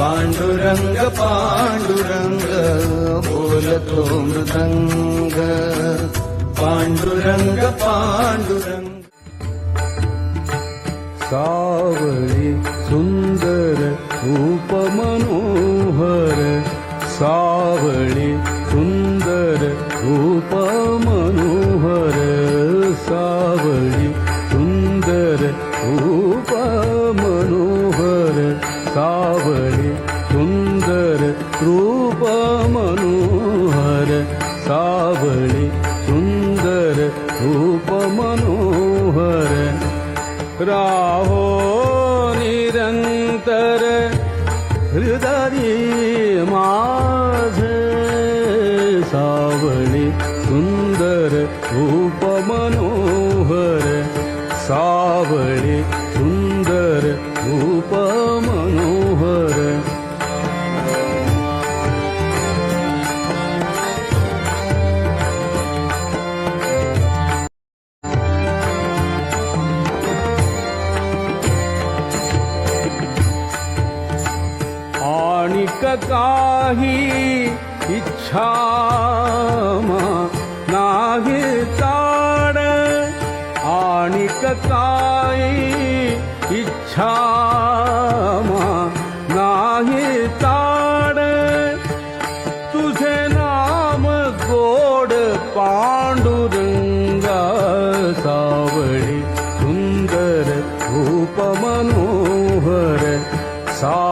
पांडुरंग पांडुरंग बोलतो मृदंग पांडुरंग पांडुरंग सावळी सुंदर रूप मनोहर सावळी सुंदर रूप मनोहर सावळी सुंदर रूप सावळी सुंदर रूप मनोहर। राहो निरंतर हृदय माझे। सावळे सुंदर रूप मनोहर। सावळी सुंदर रूप मनोहर। काही इच्छा नाही ताड आणि काही इच्छा नाही ताड तुझे नाम गोड पांडुरंग सावळे सुंदर रूप मनोहर सा